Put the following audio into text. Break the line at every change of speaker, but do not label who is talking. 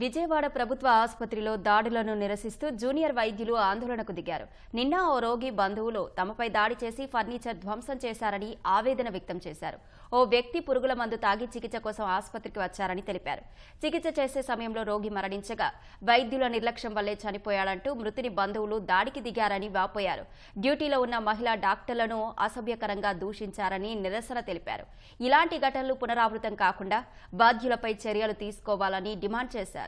విజయవాడ ప్రభుత్వ ఆసుపత్రిలో దాడులను నిరసిస్తూ జూనియర్ వైద్యులు ఆందోళనకు దిగారు. నిన్న ఓ రోగి బంధువులు తమపై దాడి చేసి ఫర్నిచర్ ధ్వంసం చేశారని ఆవేదన వ్యక్తం చేశారు. ఓ వ్యక్తి పురుగుల మందు తాగి చికిత్స కోసం ఆసుపత్రికి వచ్చారని తెలిపారు. చికిత్స చేసే సమయంలో రోగి మరణించగా వైద్యుల నిర్లక్ష్యం వల్లే చనిపోయాడంటూ మృతుని బంధువులు దాడికి దిగారని వాపోయారు. డ్యూటీలో ఉన్న మహిళా డాక్టర్లను అసభ్యకరంగా దూషించారని నిరసన తెలిపారు. ఇలాంటి ఘటనలు పునరావృతం కాకుండా బాధ్యులపై చర్యలు తీసుకోవాలని డిమాండ్ చేశారు.